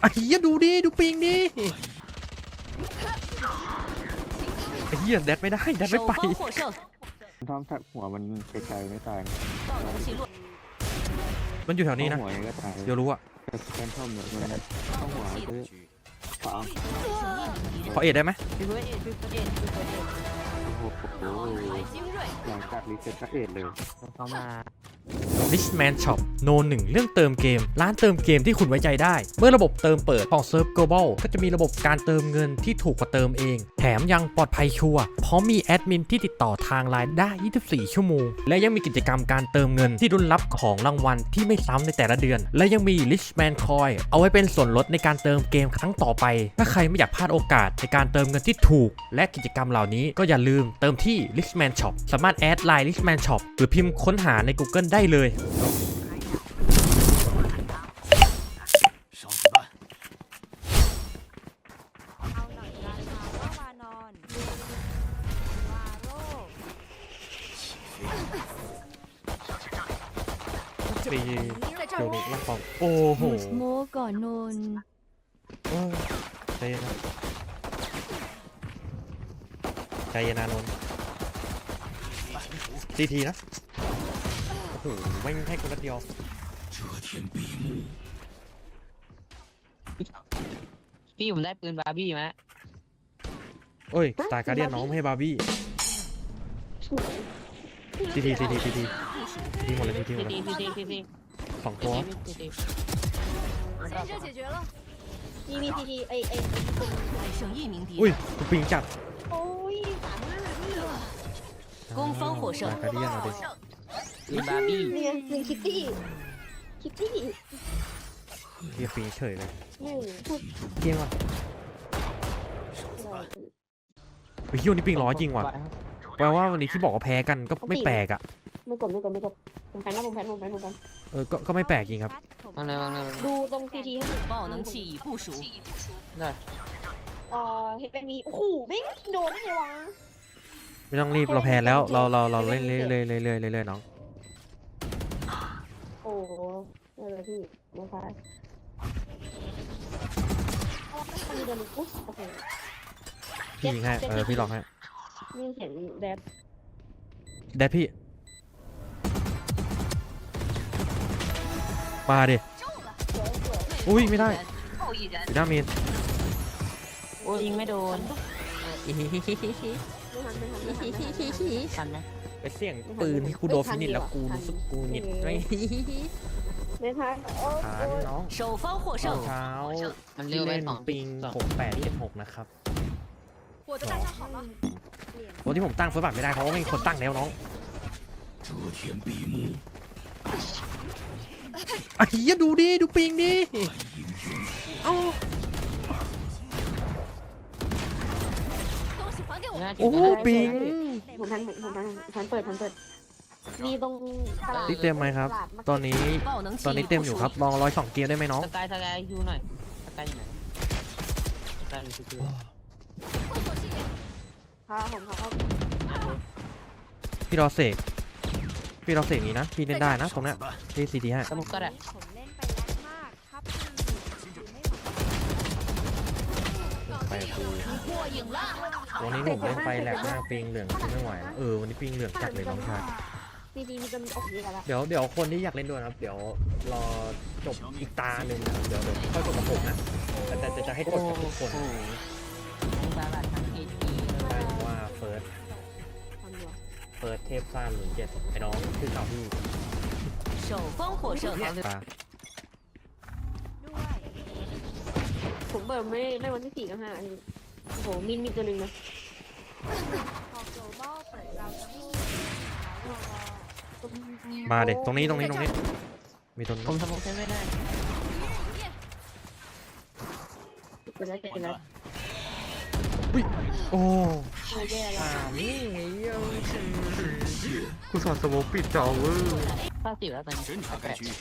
ไอ้เหี้ยดูดิดูปิงดิไอ้เหี้ยแดดไม่ได้แดดไม่ไปท้องแทกหัวมันไกลๆไม่ตายมันอยู่แถวนี้นะเดี๋ยวรู้อะแคนทอมเนี่ยมันเขหัวเลยขอเอ็ดได้ไหมหลังจากรีเซ็ตก็เอ็ดเลยเข้ามา Richman Shop โนหนึ่งเรื่องเติมเกม ร้านเติมเกมที่คุณไว้ใจได้ เมื่อระบบเติมเปิดของเซิร์ฟ Global ก็จะมีระบบการเติมเงินที่ถูกกว่าเติมเอง แถมยังปลอดภัยชัวร์เพราะมีแอดมินที่ติดต่อทางไลน์ได้ 24 ชั่วโมง และยังมีกิจกรรมการเติมเงินที่รุนรับของรางวัลที่ไม่ซ้ำในแต่ละเดือน และยังมี Richman Coin เอาไว้เป็นส่วนลดในการเติมเกมครั้งต่อไป ถ้าใครไม่อยากพลาดโอกาสในการเติมเงินที่ถูก และกิจกรรมเหล่านี้ก็อย่าลืมเติมที่ Richman Shop สามารถแอดไลน์ Richman Shop หรือพิมพ์ค้นหาใน Google ได้ได้เลย เอาหน่ยวาโดนลูล่างของโอ้โหหโมก่อนนนเออใจเย็นนะใจเย็นนะนนทีทีนะ หไม่งให้คนละเดียว 遮天蔽目， พี่ผมได้ปืนบาร์บี้มา เอ้ยตายการเดียนน้องไม่ให้บาร์บี้ทีทีทีทีทีทีทีหมดเลยทีทีหม ที ดเลย ทีทีทีที สองตัว ทีที 先这解决了。 ทีทีทีทีไอไอ 还剩一名敌 อุ้ย 人， กูปิงจัด โอ้ยสามห้าพี่ 攻方获胜 ตายการเดียนเอาดิ ปืนบาร์บี้ เนี่ยหนึ่งคิตตี้คิตตี้ เรียกปิงเฉยเลย หนึ่งพูด เกมว่ะเฮ้ยเฮียวันนี้ปิงร้อยจริงว่ะแปลว่าวันนี้ที่บอกว่าแพ้กันก็ไม่แปลกอ่ะ ไม่กดไม่กดไม่กดผมแพนนะผมแพนผมแพนผมแพน เออก็ก็ไม่แปลกจริงครับ มาเลยมาเลย ดูตรงทีทีให้หน่อย 爆能器已部署， ได้ เอ่อเห็นเป็นมีโอ้โหไม่โดนได้ไงวะ ไม่ต้องรีบเราแพ้แล้วเราเราเราเล่นเรื่อยเรื่อยเรื่อยเรื่อยเรื่อยน้อง โอ้โหนี่เลยพี่นะคะมีเดินอุ๊ยโอเคพี่ยิงให้เออพี่ลองให้นี่เห็นแดดแดดพี่ มาดิ อุ้ยไม่ได้อยู่หน้ามีนโอ้ยยิงไม่โดน ไม่ทันไม่ทันไม่ทันไม่ทันทันไหม ไปเสี่ยงปืนที่กูโดนฟินิชแล้วกูรู้สึกกูหงิดไม่ ไม่ทันโอ้ ฐานน้อง 守方获 เช้า 胜， เช้า มันเร็ ที่ วไป เล่น สอง ปิง สอง หกแปดเจ็ดหกนะครับ 我的大象好了， วันที่ผมตั้งเฟิร์สบัตไม่ได้เพราะว่าไม่มีคนตั้งแล้วน้อง 遮天蔽目， ไอ้เหี้ยดูดิดูปิงดิเอ้า 东西还给我。 น่าจะ โอ้โหปิง ผมทันผมทันทันเปิดทันเปิด มีตรงที่เต็มไหมครับตอนนี้ตอนนี้เต็มอยู่ครับลองร้อยสองเกียร์ได้ไหมน้องสกายสกายยูหน่อยสกายอยู่ไหนสกายอยู่คือครัผมครับ พี่รอเสกพี่รอเสกนี้นะพี่เล่นได้นะตรงเนี้ยที่สี่ทีห้าสมุกก็ได้นไปคู วันนี้หนุ่มเล่นไปแหลกมากปิงเหลืองกินไม่ไหวนะเออวันนี้ปิงเหลืองจัดเลยน้องชาย ดีดีมีจนโอ้โหกันละ เดี๋ยวเดี๋ยวคนที่อยากเล่นด้วยนะครับ เดี๋ยวรอจบอีกตาหนึ่งนะครับเดี๋ยวเดี๋ยวค่อยกดกับผมนะ แต่แต่แต่จะให้กดกับทุกคน โอ้โหทั้งบาร์บัตทั้งทีที ใช่เพราะว่าเฟิร์ส ทำอยู่ เฟิร์สเทพซ่าหนึ่งเจ็ดไอ้น้องคือข่าวพี่ 守方获胜， ตา ด้วย ผมเปิดไม่ไม่วันที่สี่ก็ห้าอันนี้ โอ้โหมีมีตัวหนึ่งนะพอ global เปิดเราจะพูดมาเด็ตรงนี้ตรงนี้ตรงนี้ มีต้นผมสมุกใช้ไม่ได้เป็นแล้วเป็นแล้วโอ้โอ้ยแย่แล้วสามนี่ไงเยี่ยมกูสอนสโมกปิดจอเวอร์ข้าสิบแล้วตอนนี้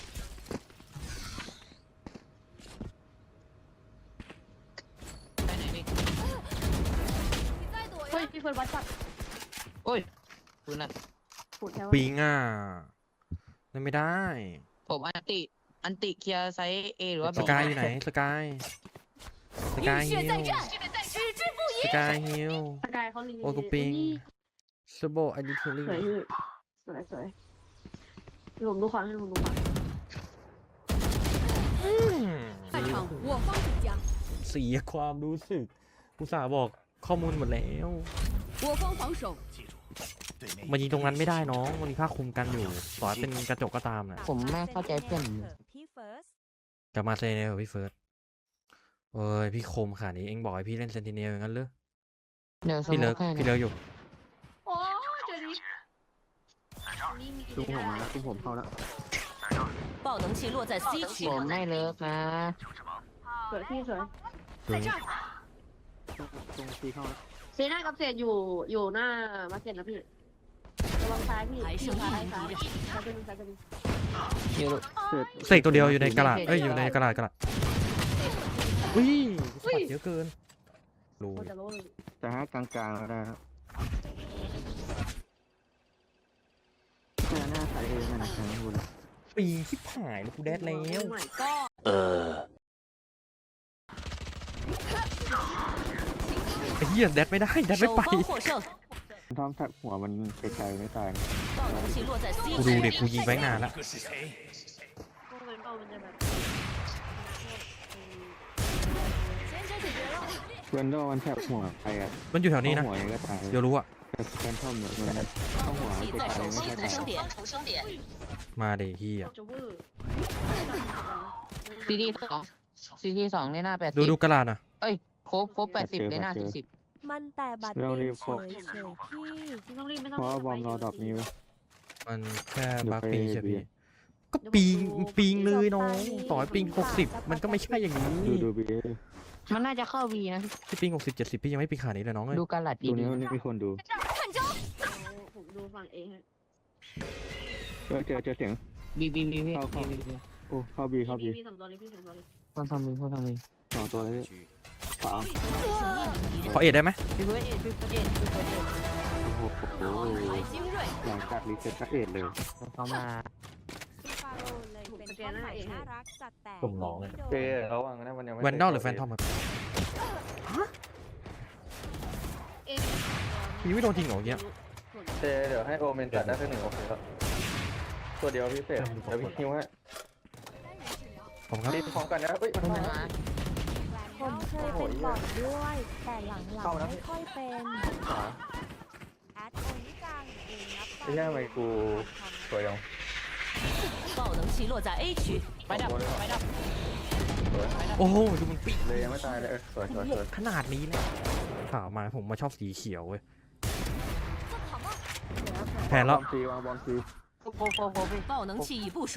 พี่เฟิร์นวัดจัด โอ้ยปืนอ่ะ ผูดแถว ปิงอ่ะเล่นไม่ได้ ผมอันติ อันติเคลียร์ไซส์เอหรือว่า ส บี กายอยู่ไหนสกายสกาย 浴 ฮิ 血 ว 再战，矢志不 ส 移。 กายฮิว สกายเขาลี โอ้กูปิงสโบอันนี้คือลิง สวยพี่สวยสวยให้ผมดูความให้ผมดูความ 半场我方主将， เสียความรู้สึกกูสาห์บอกข้อมูลหมดแล้ว 我方防守，记住，对面 มันยิงตรงนั้นไม่ได้น้องมันมีผ้าคลุมกันอยู่ต่อให้เป็นกระจกก็ตามนะ ผมไม่เข้าใจเพื่อน พี่เฟิร์ส กลับมาเซนเนลพี่เฟิร์สเอ้ยพี่คมขนาดนี้เอ็งบอกให้พี่เล่นเซนติเนลอย่างนั้นเลย เดี๋ยวส พี่ ม เลิ อก งให้ พี่ นะ เลิกอยู่ โอ้เจอดินี่มี ตุ้มผมมาแล้วตุ้มผมเข้าแล้ว 爆能器落在 C 区 ผ，มไม่เลิกนะ สวยพี่สวย ดูนี่ ตรงตีเข้าแล้ว เ ซีน่ากับเศษอยู่อยู่หน้ามาร์เก็ล้วพี่ระวังซ้ายพี่สซ้ายซ้ายซ้ายจะมีเกิตัวเดียวอยู่ในกระดาษเอ้ยอยู่ในกระดาษกระดาษอุ้ยสัตเยอะเกินรู้จะให้กลางๆแล้วนะครับเจอหน้าใส่เองนะครับคุณปีชิบหายเลยกูแดดแล้วเออ เฮียแดดไม่ได้แดดไม่ไปท้องแทบหัวมันไกลๆไม่ตายกูดูเด็กกูยิงไว้นานละเพื่อนโดมันแทบหัวไปอะมันอยู่แถวนี้นะหัวกเดี๋ยวรู้อะแฟมเนี่ยาวที่ใช่ตเด็กเฮียซีดีสองซีดีสองในหน้าแปดสิบดูดูกระลานะเอ้ยครบครบแปดสิบในหน้าสิบสิบ มันแต่บัตรเราเดรีงบเฉพกยเฉยพี่ไม่ต้องรีบไม่ต้องเพราะว่าบอมรอดรอบนี้ไว้ มันแค่เดี๋ยวบักไปปีใช่พี่เบียร์ก็ปีงปีงเลยน้องต่อให้ปีงหกสิบมันก็ไม่ใช่อย่างนี้ดูดูบีมันน่าจะเข้าวีนะ ที่ปีงหกสิบเจ็ดสิบพี่ยังไม่ปีงขนาดนี้เลยน้องเอ้ยดูการหลัดตัวดีนี้มันมีคนดูผมดูฝั่งเองฮะเออเจอเจอเสียงบีบีบีบีเข้าเข้าบีบีโอ้เข้าบีเข้าบีพี่สองตัวนี้พี่สองตัวนี้คนทำบีคนทำบีสองตัวเลย ขอเอ็ดได้ไหมโอ้โหหลังจากรีเซ็ตเอ็ดเลยเข้ามาเป็น้องเม่จัเจรวังนะมันยังไม่แวนดอลหรือแฟนทอมครับพี่ไม่โดนทิ้งเหรอเนี่ยเจเดี๋ยวให้โอเมนจัดได้แค่หนึ่งโอเคครับตัวเดียวพิเศษเดี๋ยวพี่คิวให้ผมครับรีบพร้อมกันนะเอ้ยมันมา ผมเคยเป็นบอดด้วย แต่หลัง เข้า ๆ นะ ไม่ค่อยเป็น ขา แอดโอนิกังเองนับ ไม่ใช่ทำไมกูสวยยัง 爆能器落在 A 区， ไปดับไปดับ โอ้โหดูมันปีก เลยยังไม่ตายเลยเออสวยสวย ห ส ม วย ดขนาดนี้เลยข่าวมาผมมาชอบสีเขียวเว้ยแพ้แล้ว บอมซีวางบอมซี โคโคโคพี่ 爆能器已部署，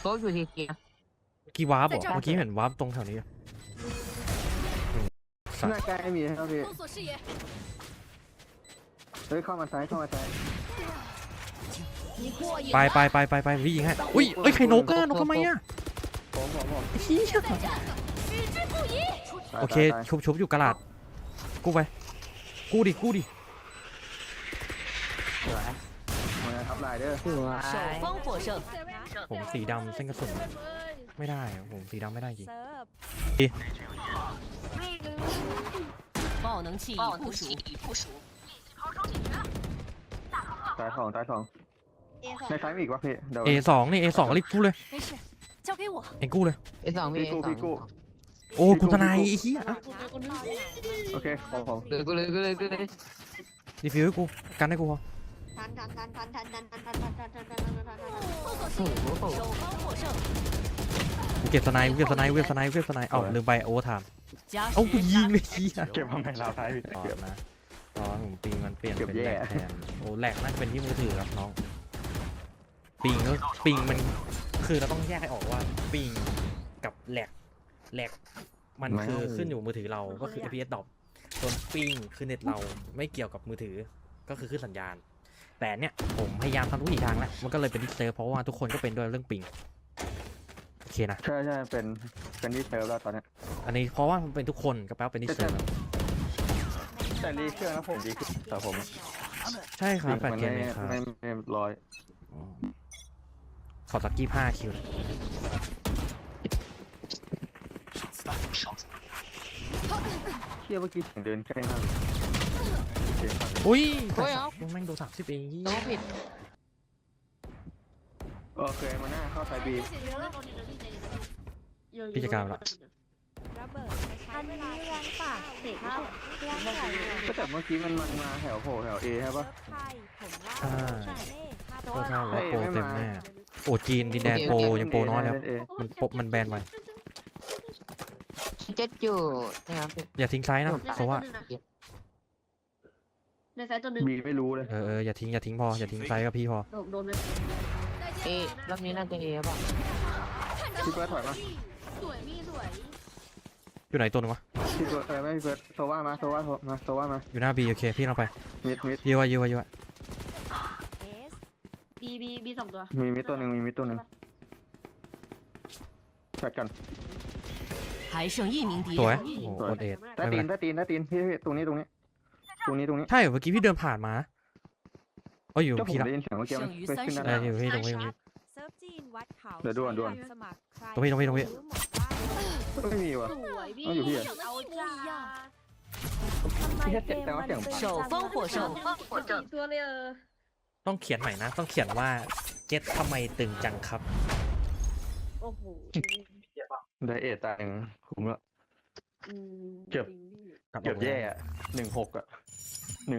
โคอยู่ที่เกียร์ กี่วาร์ปเหรอเมื่อกี้เห็นวาร์ปตรงแถวนี้อะสัต หน้า ว์ ใกล้ไม่มีครับพี่ 搜索视野， เฮ้ยเข้ามาซ้ายเข้ามาซ้าย 你过瘾 ไปไปไปไปไปพี่ยิงให้อุ้ยเอ้ยใครนกอะนกทำไมอะ ผมผมผม เฮีย 矢志不移， โอเคชุบชุบอยู่กระดาษกู้ไปกู้ดิกู้ดิ มันจะทับลายเด้อ สวย 守方获胜， ผมสีดำเส้นกระสุน ไม่ได้อะผมสีดำไม่ได้จริง เซิร์ฟ 爆能器已部署， ตายสองตายสองในซ้ายมีอีกวะพี่เดี๋ยว เอสองนี่เอสองรีบกู้เลย 没事，交给我。 เอ็งกู้เลย ไอสองพี่ พี่ ไอ กู สอง พี่กู โอ้คุณทนายไอ้เฮีย โอเคของผม เลยกูเลยกูเลยกูเลย รีฟิวให้กูกันให้กูพอ ทันทันทันทันทันทันทันทันทันทันทันทันทันทันทัน 搜索视 โอ้ 野， โห 守方获胜， กูเก็บสไนด์กูเก็บสไนด์กูเก็บสไนด์กูเก็บสไนด์เอ้าลืมไปโอเวอร์ไทม์加เอ้ากู时ยิงเลยเฮียเก็บมาใหม่ลาวท้ายพี่ตอเก็บนนะตอนผมปิงมันเปลี่ยนเก็บเป็นแหลกแย่แทนโอ้แหลกน่าจะเป็นที่มือถือครับน้องปิงก็ปิงมันคือเราต้องแยกให้ออกว่าปิงกับแหลกแหลกมันคือขึ้นอยู่มือถือเราก็คือ FPS ดรอปส่วนปิงคือเน็ตเราไม่เกี่ยวกับมือถือก็คือขึ้นสัญญาณ แต่เนี่ยผมพยายามทำทุกวิถีทางแล้วมันก็เลยเป็นที่เซิร์ฟเพราะว่าทุกคนก็เป็นด้วยเรื่องปิงโอ เคนะ ใช่ใช่เป็นเป็นที่เซิร์ฟแล้วตอนนี้อันนี้เพราะว่ามันเป็นทุกคนกระเป๋าเป็นที่เซิร์ฟแต่ดีเครื่องนะผมดีขึ้นแต่ผมใช่ครับแปดเกมเองครับไม่ไม่ร้อยขอตะกี้ห้าคิวเที่ยวเมื่อกี้เดินใกล้มากอุ้ยเฮ้ยเอ้าแม่งโดนสามสิบเองต้องผิด โอเคมาหน้าเข้าไทยบีพี่จะกลางละ ระเบิดจะใช้เวลาแรงป่าเด็กเข้าแรงใส่ก็แต่เมื่อกี้มันมันมาแถวโผล่แถวเอใช่เซิปะร์ฟไทยผมว่าอ่าใช่เล่ภาพก็เท่าเฮ้ว่ายโปรไม่เต็มมาแน่โอ้จีนดินแดนโปรยังโปรน้อยแล้วเล่นเอมันโปรมันแบนไว้ เจ็ดอยู่นี่ครับพี่อย่าทิ้งไซส์นะเพราะว่าในสายตัวหนึ่งบีไม่รู้เลย เออเอออย่าทิ้งอย่าทิ้งพออย่าทิ้งไซส์กับพี่พอ โดนโดนเลย เอรอบนี้น่าจะเอป่ะ พี่เฟิร์สถอยมา สวยพี่สวย อยู่ไหนตัวหนึงวะ พี่เฟิร์สเออไม่พี่เฟิร์สโซว่ามาโซว่าโทรมาโซว่ามา อยู่หน้าบีโอเคพี่ลองไป มิดมิด เยอะวะเยอะวะเยอะวะ เอส บีบีบีสองตัว มีมิดตัวหนึ่งมีมิดตัวหนึ่งแฟดกัน 还剩一名敌 สวย 人， โอ้โหโคตรเอ็ด ใต้ ไม่ ตี เป็น น ไร ใต้ตีนใต้ตีนพี่พี่ตรงนี้ตรงนี้ ตรงนี้ตรงนี้ ใช่เหรอเมื่อกี้พี่เดินผ่านมา โอ้ยอยู่ก็พี่ละ ได้เสียงเอ้เว้นนั่เออยู่ พี่ตรงพี่ตรงพี่เวัดี๋ยวด่วนด่วนตรงพี่ตรงพี่ตรงนี้หไม่มีว่ะ สวยพี่เอาอยู่พี่าเกมมังหวะต้องเขียนใหม่นะ ต้องเขียนว่าเจ็ตทำไมตึงจังครับ โอ้โหไดเอทตายหนึ่งผมละเกือบเกือบแย่อะหนึ่งหกอะ